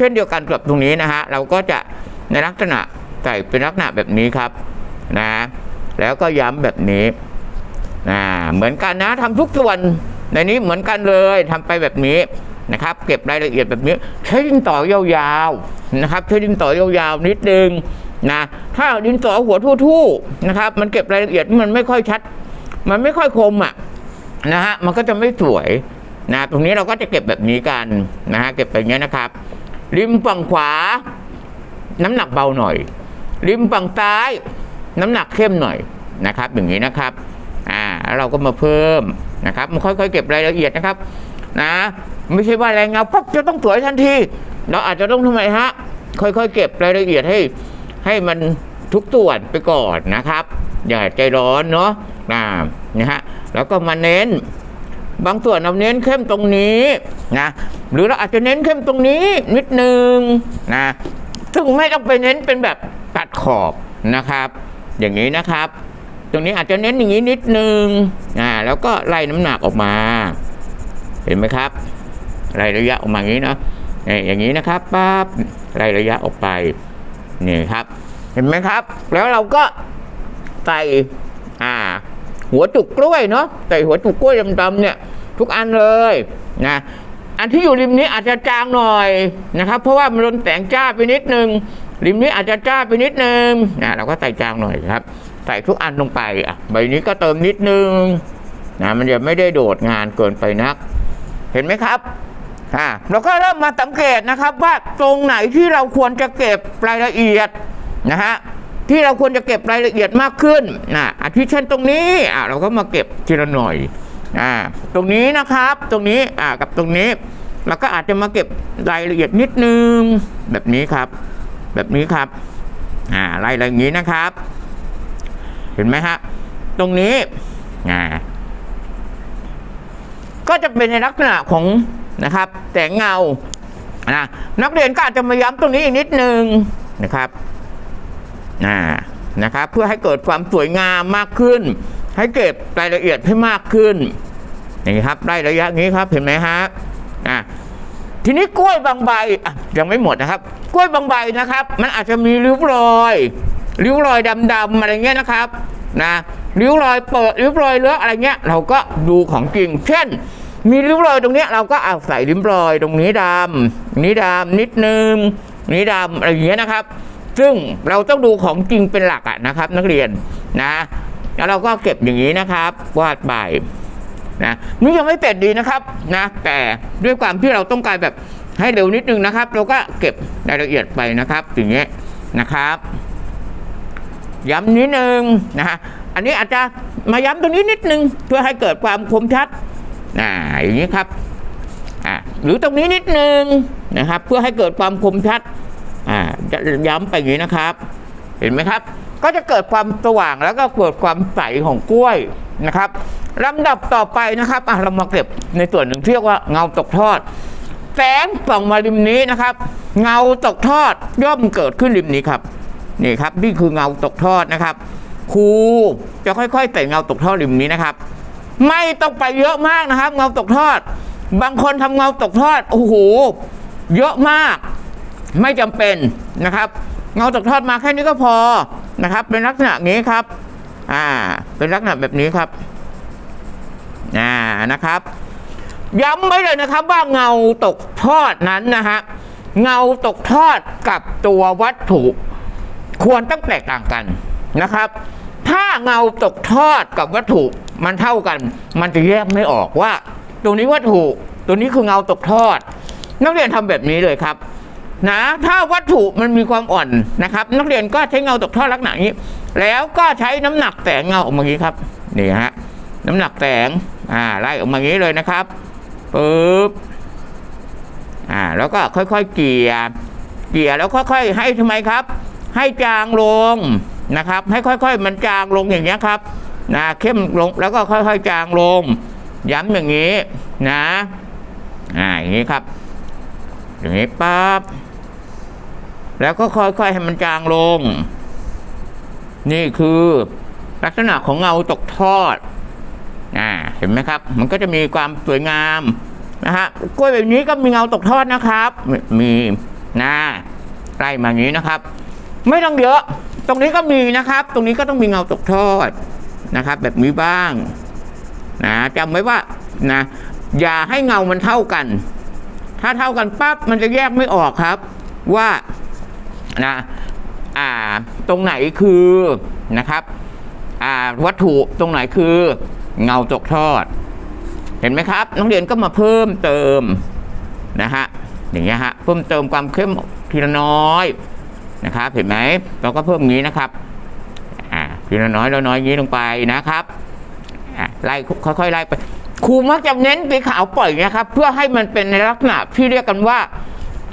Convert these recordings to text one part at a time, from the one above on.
เช่นเดียวกันกับตรงนี้นะฮะเราก็จะในลักษณะใส่เป็นลักษณะแบบนี้ครับนะแล้วก็ย้ำแบบนี้นะเหมือนกันนะทำทุกส่วนในนี้เหมือนกันเลยทำไปแบบนี้นะครับ เก็บรายละเอียดแบบนี้ ใช้ดินต่อยาวๆนะครับ ใช้ดินต่อยาวๆนิดนึงนะถ้าดินต่อหัวทู่ๆนะครับ มันเก็บรายละเอียดมันไม่ค่อยชัด มันไม่ค่อยคมอะนะฮะมันก็จะไม่สวยนะตรงนี้เราก็จะเก็บแบบนี้กันนะฮะเก็บไปอย่างนี้ยนะครับ ริมฝั่งขวา น้ำหนักเบาหน่อย ริมฝั่งซ้าย น้ำหนักเข้มหน่อยนะครับ อย่างนี้นะครับอ่าเราก็มาเพิ่มนะครับมันค่อยๆ เก็บรายละเอียดนะครับ นะ ไม่ใช่ว่าแรงเงาปั๊บจะต้องสวยทันทีเราอาจจะต้องทำไมฮะค่อยๆ เก็บรายละเอียดให้ให้มันทุกส่วนไปก่อนนะครับ อย่าใจร้อนเนาะนะนะฮะแล้วก็มาเน้น บางส่วนเราเน้นเข้มตรงนี้นะ หรือเราอาจจะเน้นเข้มตรงนี้นิดนึงนะซึ่งไม่ต้องไปเน้นเป็นแบบตัดขอบนะครับ อย่างนี้นะครับ ตรงนี้อาจจะเน้นอย่างนี้นิดนึงอ่าแล้วก็ไล่น้ำหนักออกมา เห็นไหมครับไล่ระยะออกมาอย่างนี้เนาะนี่อย่างนี้นะครับปั๊บไล่ระยะออกไปนี่ครับ เห็นไหมครับ แล้วเราก็ใส่อ่า หัวจุกกล้วยเนาะใส่หัวจุกกล้วยดำๆเนี่ย ทุกอันเลยนะ อันที่อยู่ริมนี้อาจจะจางหน่อยนะครับ เพราะว่ามันโดนแสงจ้าไปนิดนึง ริมนี้อาจจะจ้าไปนิดนึงนะเราก็ใส่จางหน่อยครับ ใส่ทุกอันลงไปอะใบนี้ก็เติมนิดนึงนะมันจะไม่ได้โดดงานเกินไปนัก เห็นไหมครับอ่าเราก็เริ่มมาสังเกตนะครับว่าตรงไหนที่เราควรจะเก็บรายละเอียดนะฮะที่เราควรจะเก็บรายละเอียดมากขึ้นนะอาทิเช่นตรงนี้อ่าเราก็มาเก็บทีละหน่อย อ่าตรงนี้นะครับตรงนี้อ่ากับตรงนี้เราก็อาจจะมาเก็บรายละเอียดนิดนึง แบบนี้ครับ แบบนี้ครับอ่าไล่อะไรอย่างนี้นะครับ เห็นไหมฮะตรงนี้อ่าก็จะเป็นในลักษณะของนะครับแสงเงานะนักเรียนก็อาจจะมาย้ำตรงนี้อีกนิดนึงนะครับอ่านะครับ เพื่อให้เกิดความสวยงามมากขึ้น ให้เก็บรายละเอียดให้มากขึ้นอย่างนี้ครับได้ระยะนี้ครับเห็นไหมฮะอ่าทีนี้กล้วยบางใบยังไม่หมดนะครับ กล้วยบางใบนะครับ มันอาจจะมีริ้วรอยริ้วรอยดำๆอะไรเงี้ยนะครับนะริ้วรอยเปิดริ้วรอยเลือะอะไรเงี้ย เราก็ดูของจริง เช่น มีริ้วรอยตรงเนี้ยเราก็เอาใส่ริ้วรอยตรงนี้ดำนี้ดำนิดนึงนี้ดำอะไรเงี้ยนะครับ ซึ่งเราต้องดูของจริงเป็นหลักอะนะครับ นักเรียนนะ แล้วเราก็เก็บอย่างนี้นะครับ วาดไปนะนี่ยังไม่เสร็จดีนะครับนะแต่ด้วยความที่เราต้องการแบบให้เร็วนิดนึงนะครับ เราก็เก็บรายละเอียดไปนะครับอย่างเงี้ยนะครับ ย้ำนิดนึงนะฮะอันนี้อาจจะมาย้ำตรงนี้นิดนึง เพื่อให้เกิดความคมชัดอ่าอย่างนี้ครับอ่าหรือตรงนี้นิดนึงนะครับ เพื่อให้เกิดความคมชัดอ่าจะย้ำไปอย่างนี้นะครับ เห็นไหมครับ ก็จะเกิดความสว่างแล้วก็เกิดความใสของกล้วยนะครับลำดับต่อไปนะครับเรามาเก็บในส่วนหนึ่งที่เรียกว่าเงาตกทอด แสงส่องมาริมนี้นะครับ เงาตกทอดย่อมเกิดขึ้นริมนี้ครับนี่ครับนี่คือเงาตกทอดนะครับครูจะค่อยๆใส่เงาตกทอดริมนี้นะครับ ไม่ต้องไปเยอะมากนะครับ เงาตกทอด บางคนทำเงาตกทอดโอ้โหเยอะมาก ไม่จำเป็นนะครับ เงาตกทอดมาแค่นี้ก็พอ นะครับ เป็นลักษณะนี้ครับ อ่า เป็นลักษณะแบบนี้ครับ อ่า นะครับ ย้ำไว้เลยนะครับว่าเงาตกทอดนั้นนะฮะ เงาตกทอดกับตัววัตถุ ควรต้องแตกต่างกันนะครับ ถ้าเงาตกทอดกับวัตถุมันเท่ากัน มันจะแยกไม่ออกว่า ตรงนี้วัตถุ ตัวนี้คือเงาตกทอด นักเรียนทำแบบนี้เลยครับ นะ ถ้าวัตถุมันมีความอ่อนนะครับ นักเรียนก็ใช้เงาตกท่อลักษณะนี้ แล้วก็ใช้น้ำหนักแสงเงาออกมางี้ครับนี่ฮะน้ำหนักแสงอ่าไล่ออกมางี้เลยนะครับปึ๊บอ่าแล้วก็ค่อยๆเกี่ยเกี่ยแล้วค่อยๆ ให้ทำไมครับ ให้จางลงนะครับ ให้ค่อยๆ มันจางลงอย่างเงี้ยครับนะเข้มลงแล้วก็ค่อย ๆ จางลง ย้ำอย่างนี้นะอ่าอย่างนี้ครับอย่างนี้ปั๊บ แล้วก็ค่อยๆให้มันจางลง นี่คือลักษณะของเงาตกทอดอ่าเห็นไหมครับ มันก็จะมีความสวยงามนะฮะกล้วยแบบนี้ก็มีเงาตกทอดนะครับ มีนะไล่มาอย่างนี้นะครับ ไม่ต้องเยอะ ตรงนี้ก็มีนะครับ ตรงนี้ก็ต้องมีเงาตกทอดนะครับ แบบนี้บ้างนะจำไว้ว่านะอย่าให้เงามันเท่ากัน ถ้าเท่ากันปั๊บมันจะแยกไม่ออกครับ ว่า นะอ่าตรงไหนคือนะครับอ่าวัตถุตรงไหนคือเงาตกทอด เห็นไหมครับนักเรียนก็มาเพิ่มเติมนะฮะอย่างเงี้ยฮะเพิ่มเติมความเข้มทีละน้อยนะครับ เห็นไหมเราก็เพิ่มงนี้นะครับอ่าทีละน้อยละน้อยงนี้ลงไปนะครับอะไล่ค่อยๆไล่ไปครูมักจะเน้นสีขาวปล่อยนะครับ เพื่อให้มันเป็นในลักษณะที่เรียกกันว่า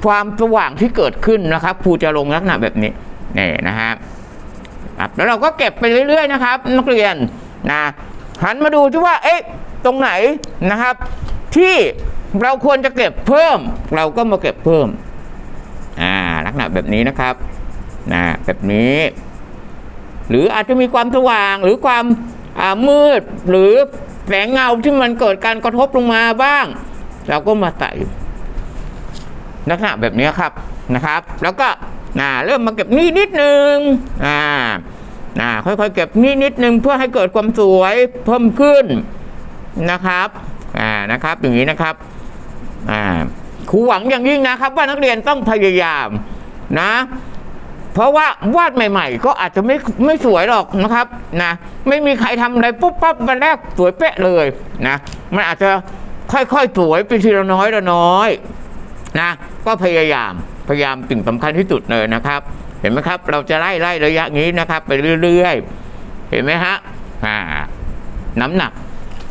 ความสว่างที่เกิดขึ้นนะครับครูจะลงลักษณะแบบนี้นี่นะฮะครับแล้วเราก็เก็บไปเรื่อย ๆ นะครับ นักเรียนนะหันมาดูที่ว่าเอ๊ะตรงไหนนะครับ ที่เราควรจะเก็บเพิ่ม เราก็มาเก็บเพิ่มอ่าลักษณะแบบนี้นะครับนะแบบนี้ หรืออาจจะมีความสว่างหรือความมืดหรือแสงเงาที่มันเกิดการกระทบลงมาบ้าง เราก็มาใส่ ลักษณะแบบนี้ครับนะครับ แล้วก็นะเริ่มมาเก็บนี่นิดนึงอ่านะค่อยๆเก็บนี่นิดนึงเพื่อให้เกิดความสวยเพิ่มขึ้นนะครับอ่านะครับ อย่างนี้นะครับอ่าครูหวังอย่างยิ่งนะครับ ว่านักเรียนต้องพยายามนะ เพราะว่าวาดใหม่ ๆ ก็อาจจะไม่ไม่สวยหรอกนะครับนะไม่มีใครทำอะไรปุ๊บปั๊บมาแรกสวยเป๊ะเลยนะมันอาจจะค่อยๆสวยไปทีละน้อยละน้อย นะ ก็พยายามพยายามสิ่งสำคัญที่สุดเลยนะครับ เห็นไหมครับ เราจะไล่ไล่ระยะนี้นะครับ ไปเรื่อยๆ เห็นไหมฮะอ่าน้ำหนัก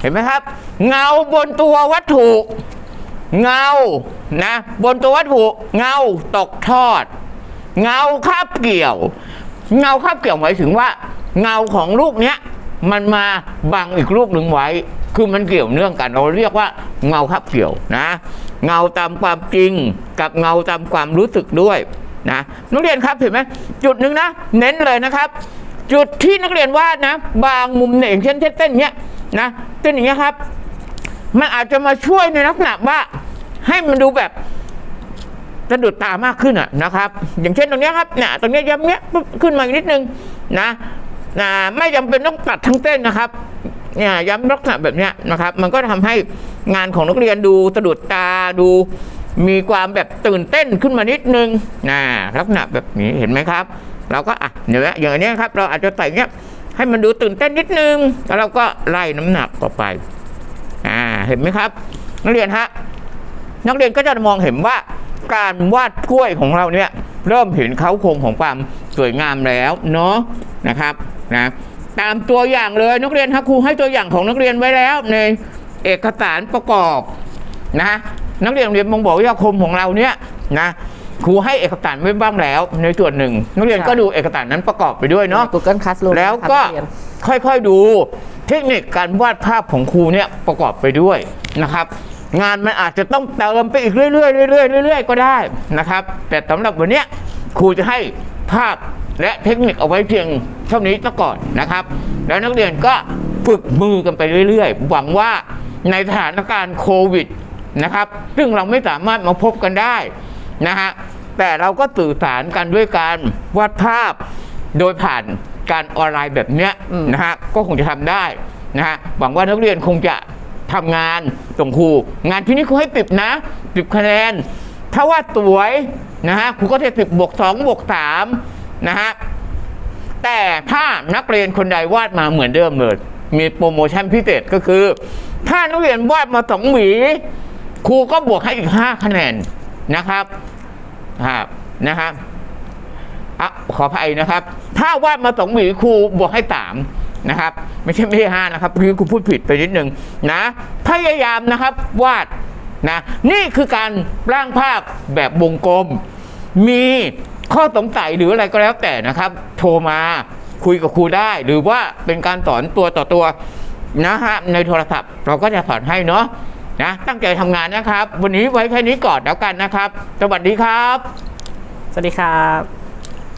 เห็นไหมครับ เงาบนตัววัตถุ เงานะ บนตัววัตถุ เงาตกทอด เงาคาบเกี่ยว เงาคาบเกี่ยวหมายถึงว่า เงาของลูกเนี้ยมันมาบังอีกลูกหนึ่งไว้ คือมันเกี่ยวเนื่องกัน เราเรียกว่าเงาคาบเกี่ยวนะ เงาตามความจริงกับเงาตามความรู้สึกด้วยนะนักเรียนครับเห็นไหมจุดหนึ่งนะ เน้นเลยนะครับ จุดที่นักเรียนวาดนะ บางมุมเนี่ยอย่างเช่นเต้นเนี้ยนะเต้นอย่างเงี้ยครับ มันอาจจะมาช่วยในลักษณะว่าให้มันดูแบบสะดุดตามากขึ้นอะนะครับ อย่างเช่นตรงนี้ครับเนี่ยตรงนี้ย้ำเนี้ยปุ๊บขึ้นมาอีกนิดนึงนะนะไม่จำเป็นต้องตัดทั้งเต้นนะครับ เนี่ยย้ำลักษณะแบบเนี้ยนะครับ มันก็ทำให้งานของนักเรียนดูสะดุดตาดูมีความแบบตื่นเต้นขึ้นมานิดนึงนะลักษณะแบบนี้เห็นไหมครับ เราก็อะเดี๋ยอย่างนเนี้ยครับ เราอาจจะใส่เนี้ยให้มันดูตื่นเต้นนิดนึง แล้วเราก็ไล่น้ำหนักต่อไปอ่าเห็นไหมครับ นักเรียนฮะนักเรียนก็จะมองเห็นว่าการวาดกล้วยของเราเนี่ย เริ่มเห็นเขาโครงของความสวยงามแล้วเนาะนะครับนะ ตามตัวอย่างเลยนักเรียนฮะครูให้ตัวอย่างของนักเรียนไว้แล้วในเอกสารประกอบนะนักเรียนโรงเรียนมงบอกวิทยาคมของเราเนี่ยนะครูให้เอกสารไว้บ้างแล้ว ในส่วนหนึ่งนักเรียนก็ดูเอกสารนั้นประกอบไปด้วยเนาะ Google Classroom แล้วก็นะคะนัเรียนค่อยๆดูเทคนิคการวาดภาพของครูเนี่ยประกอบไปด้วยนะครับ งานมันอาจจะต้องเติมไปอีกเรื่อยๆเรื่อยๆเรื่อยๆก็ได้นะครับ แต่สำหรับวันเนี้ยครูจะให้ภาพ และเทคนิคเอาไว้เพียงเท่านี้ซะก่อนนะครับ แล้วนักเรียนก็ฝึกมือกันไปเรื่อยๆ หวังว่าในสถานการณ์โควิดนะครับ ซึ่งเราไม่สามารถมาพบกันได้นะฮะแต่เราก็สื่อสารกันด้วยการวาดภาพโดยผ่านการออนไลน์แบบเนี้ยนะฮะก็คงจะทำได้นะฮะหวังว่านักเรียนคงจะทำงานส่งครู งานที่นี้ครูให้ติบนะติบคะแนน ถ้าว่าสวยนะฮะครูก็จะติบบวกสองบวกสาม นะฮะแต่ถ้านักเรียนคนใดวาดมาเหมือนเดิมเลย มีโปรโมชั่นพิเศษก็คือ ถ้านักเรียนวาดมาสองหวีครูก็บวกให้อีกห้าคะแนนนะครับครับนะครับอะขออภัยนะครับ ถ้าวาดมาสองหวีครูบวกให้สามนะครับ ไม่ใช่ไม่ใช่ห้านะครับคือครูพูดผิดไปนิดนึงนะพยายามนะครับวาดนะนี่คือการร่างภาพแบบวงกลมมี ข้อสงสัยหรืออะไรก็แล้วแต่นะครับ โทรมาคุยกับครูได้ หรือว่าเป็นการสอนตัวต่อตัวนะฮะในโทรศัพท์ เราก็จะสอนให้เนาะนะตั้งใจทำงานนะครับ วันนี้ไว้แค่นี้ก่อนแล้วกันนะครับ สวัสดีครับ สวัสดีครับ